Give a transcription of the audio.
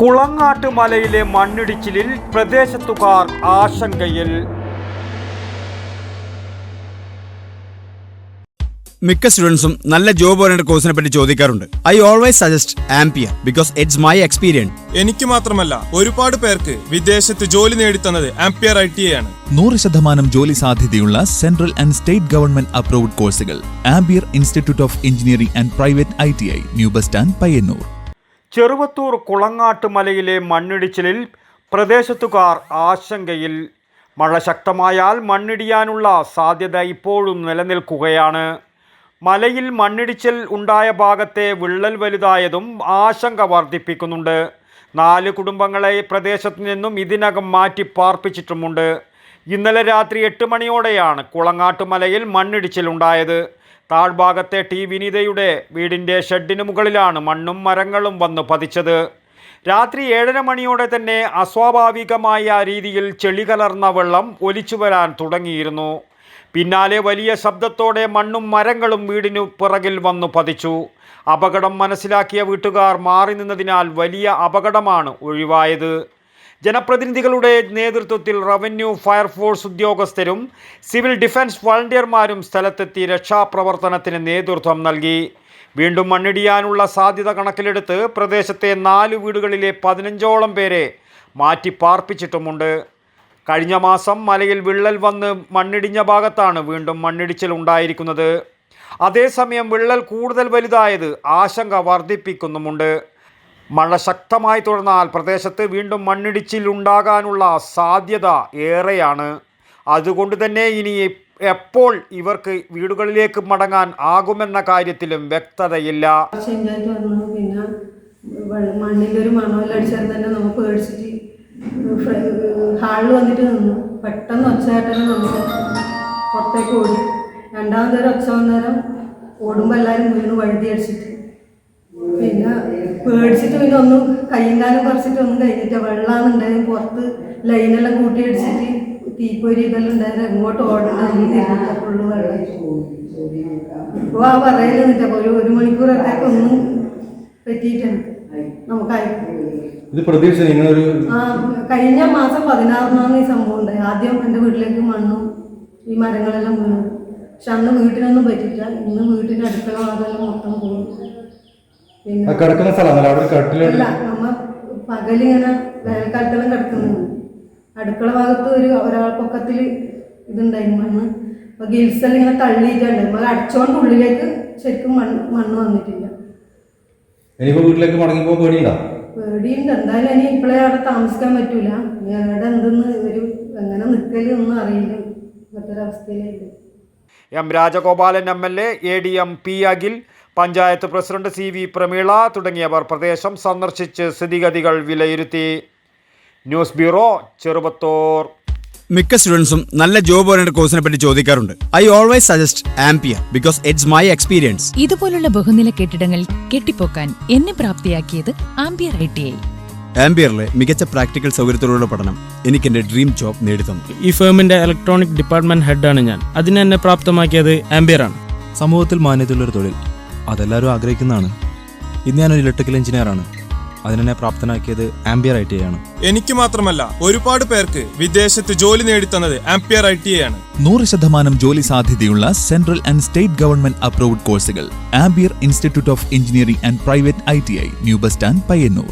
കുളങ്ങാട്ട് മലയിലെ മണ്ണിടിച്ചിലിൽ പ്രദേശത്തുകാർ ആശങ്കയിൽ. മിക്ക സ്റ്റുഡൻസും നല്ല ജോബ് ഓറിയന്റഡ് കോഴ്സിനെ പറ്റി ചോദിക്കാറുണ്ട്. I always suggest Ampere because it's my experience. എനിക്ക് മാത്രമല്ല ഒരുപാട് പേർക്ക് വിദേശത്ത് ജോലി നേടിത്തന്നത് ആംപിയർ ഐ ടി ആണ്. നൂറ് ശതമാനം ജോലി സാധ്യതയുള്ള central and state government approved കോഴ്സുകൾ Ampere institute of engineering and private I T I new bus stand Payyanur. Cheruvathur Kulangat മലയിലെ മണ്ണിടിച്ചിലിൽ പ്രദേശത്തുകാർ ആശങ്കയിൽ. മഴ ശക്തമായാൽ മണ്ണിടിയാനുള്ള സാധ്യത ഇപ്പോഴും നിലനിൽക്കുകയാണ്. മലയിൽ മണ്ണിടിച്ചിൽ ഉണ്ടായ ഭാഗത്തെ വിള്ളൽ വലുതായതും ആശങ്ക വർദ്ധിപ്പിക്കുന്നുണ്ട്. നാല് കുടുംബങ്ങളെ പ്രദേശത്തു നിന്നും ഇതിനകം മാറ്റി പാർപ്പിച്ചിട്ടുമുണ്ട്. ഇന്നലെ രാത്രി എട്ട് മണിയോടെയാണ് കുളങ്ങാട്ടുമലയിൽ മണ്ണിടിച്ചിലുണ്ടായത്. താഴ്ഭാഗത്തെ ടി വിനീതയുടെ വീടിന്റെ ഷെഡിന് മുകളിലാണ് മണ്ണും മരങ്ങളും വന്ന് പതിച്ചത്. രാത്രി ഏഴര മണിയോടെ തന്നെ അസ്വാഭാവികമായ രീതിയിൽ ചെളി കലർന്ന വെള്ളം ഒലിച്ചു വരാൻ തുടങ്ങിയിരുന്നു. പിന്നാലെ വലിയ ശബ്ദത്തോടെ മണ്ണും മരങ്ങളും വീടിനു പിറകിൽ വന്നു പതിച്ചു. അപകടം മനസ്സിലാക്കിയ വീട്ടുകാർ മാറി നിന്നതിനാൽ വലിയ അപകടമാണ് ഒഴിവായത്. ജനപ്രതിനിധികളുടെ നേതൃത്വത്തിൽ റവന്യൂ ഫയർഫോഴ്സ് ഉദ്യോഗസ്ഥരും സിവിൽ ഡിഫൻസ് വളണ്ടിയർമാരും സ്ഥലത്തെത്തി രക്ഷാപ്രവർത്തനത്തിന് നേതൃത്വം നൽകി. വീണ്ടും മണ്ണിടിയാനുള്ള സാധ്യത കണക്കിലെടുത്ത് പ്രദേശത്തെ നാല് വീടുകളിലെ പതിനഞ്ചോളം പേരെ മാറ്റി പാർപ്പിച്ചിട്ടുമുണ്ട്. കഴിഞ്ഞ മാസം മലയിൽ വിള്ളൽ വന്ന് മണ്ണിടിഞ്ഞ ഭാഗത്താണ് വീണ്ടും മണ്ണിടിച്ചിൽ ഉണ്ടായിരിക്കുന്നത്. അതേസമയം വിള്ളൽ കൂടുതൽ വലുതായത് ആശങ്ക വർദ്ധിപ്പിക്കുന്നുമുണ്ട്. മഴ ശക്തമായി തുടർന്നാൽ പ്രദേശത്ത് വീണ്ടും മണ്ണിടിച്ചിൽ ഉണ്ടാകാനുള്ള സാധ്യത ഏറെയാണ്. അതുകൊണ്ട് തന്നെ ഇനി എപ്പോൾ ഇവർക്ക് വീടുകളിലേക്ക് മടങ്ങാൻ ആകുമെന്ന കാര്യത്തിലും വ്യക്തതയില്ല. മണ്ണിലൊരു മണമെല്ലാം അടിച്ചാൽ തന്നെ നമുക്ക് പേടിച്ചിട്ട് ഹാളിൽ വന്നിട്ട് നിന്നു. പെട്ടെന്ന് ഒച്ചയായിട്ടാണ് നമ്മൾ പുറത്തേക്ക് ഓടി. രണ്ടാമത്തെ നേരം ഒച്ച വന്നേരം ഓടുമ്പോൾ എല്ലാവരും വീണ് വഴുതി അടിച്ചിട്ട്. പിന്നെ പേടിച്ചിട്ട് പിന്നെ ഒന്നും കയ്യും കാലം പറിച്ചിട്ട് ഒന്നും കഴിഞ്ഞിട്ട് ഉണ്ടായത്. പുറത്ത് ലൈനെല്ലാം കൂട്ടി അടിച്ചിട്ട് തീപ്പൊരി ഇതെല്ലാം ഉണ്ടായത് എങ്ങോട്ട് ഓടണം അതിന് തിരിഞ്ഞിട്ട് ഫുള്ള് വെള്ളം. ഇപ്പോൾ ആ പറയുന്നില്ല ഒരു ഒരു മണിക്കൂറത്തേക്ക് ഒന്നും പറ്റിയിട്ടുണ്ട് നമുക്കായി ഇത് പ്രതീക്ഷ നിങ്ങളൊരു ആ കഴിഞ്ഞ മാസം പതിനാറിനാണ് ഈ സംഭവം ഉണ്ടായി ആദ്യം എന്റെ വീട്ടിലേക്ക് മണ്ണും ഈ മരങ്ങളെല്ലാം വീണു. പക്ഷെ അന്ന് വീട്ടിനൊന്നും പറ്റില്ല ഇന്ന് വീട്ടിന്റെ അടുക്കള ഭാഗമെല്ലാം മൊത്തം പിന്നെ കിടക്കുന്ന സ്ഥലമാണ് അവിടെ അല്ല നമ്മ പകലിങ്ങനെ വേനൽക്കാലത്തെല്ലാം കിടക്കുന്നുണ്ട് അടുക്കള ഭാഗത്ത് ഒരു ഒരാൾ പൊക്കത്തിൽ ഇതുണ്ടായി മണ്ണ്. അപ്പൊ ഗിൽസെല്ലാം ഇങ്ങനെ തള്ളിയിട്ടുണ്ട്. നമ്മൾ അടിച്ചോണ്ട് ഉള്ളിലേക്ക് ശരിക്കും മണ്ണ് മണ്ണ് വന്നിട്ടില്ല. ഇനിയിപ്പോ വീട്ടിലേക്ക് മടങ്ങിപ്പോ പേടിയുണ്ടോ? പേടിയുണ്ട്. എന്തായാലും ഇനി ഇപ്പോഴേ അവിടെ താമസിക്കാൻ പറ്റൂല. ഇനി അവിടെ എന്തെന്ന് ഒരു എങ്ങനെ നിൽക്കൽ ഒന്നും അറിയില്ല. മറ്റൊരവസ്ഥയിലായിട്ട് M Rajagopalan M L A A D M P Akhil panchayat president C V Prameela തുടങ്ങിയവർ പ്രദേശം സന്ദർശിച്ച് സ്ഥിതിഗതികൾ വിലയിരുത്തി. ന്യൂസ് ബ്യൂറോ ചെറുപത്തൂർ മിക്ക സ്റ്റുഡൻസും നല്ല ജോബ് ഓറിയന്റഡ് കോഴ്സിനെ പറ്റി ചോദിക്കാറുണ്ട്. I always suggest Ampere because it's my experience. ഇതുപോലുള്ള ബഹുനില കെട്ടിടങ്ങൾ കെട്ടിപ്പോക്കാൻ എന്നെ പ്രാപ്തിയാക്കിയത് ആംപിയർ ഐ ടി ഐ. ആംപിയറിലെ മികച്ച പ്രാക്ടിക്കൽ സൗകര്യത്തോടുള്ള പഠനം എനിക്ക് എന്റെ ഡ്രീം ജോബ് നേടിത്തന്നു. ഈ ഫേമിന്റെ ഇലക്ട്രോണിക് ഡിപ്പാർട്ട്മെന്റ് ഹെഡാണ് ഞാൻ. അതിനെന്നെ പ്രാപ്തമാക്കിയത് ആംബിയർ ആണ് സമൂഹത്തിൽ മാന്യതയുള്ളൊരു തൊഴിൽ. അതെല്ലാവരും ആഗ്രഹിക്കുന്നതാണ്. ഇന്ന് ഞാനൊരു ഇലക്ട്രിക്കൽ എഞ്ചിനീയറാണ് അതിനെന്നെ പ്രാപ്തനാക്കിയത് ആംബിയർ ഐ ടി ആണ്. എനിക്ക് മാത്രമല്ല ഒരുപാട് പേർക്ക് വിദേശത്ത് ജോലി നേടിത്തന്നത് ആംപിയർ ഐ ടി ആണ്. നൂറ് ശതമാനം ജോലി സാധ്യതയുള്ള central and state government approved കോഴ്സുകൾ Ampere institute of engineering and private I T I new bus stand Payyanur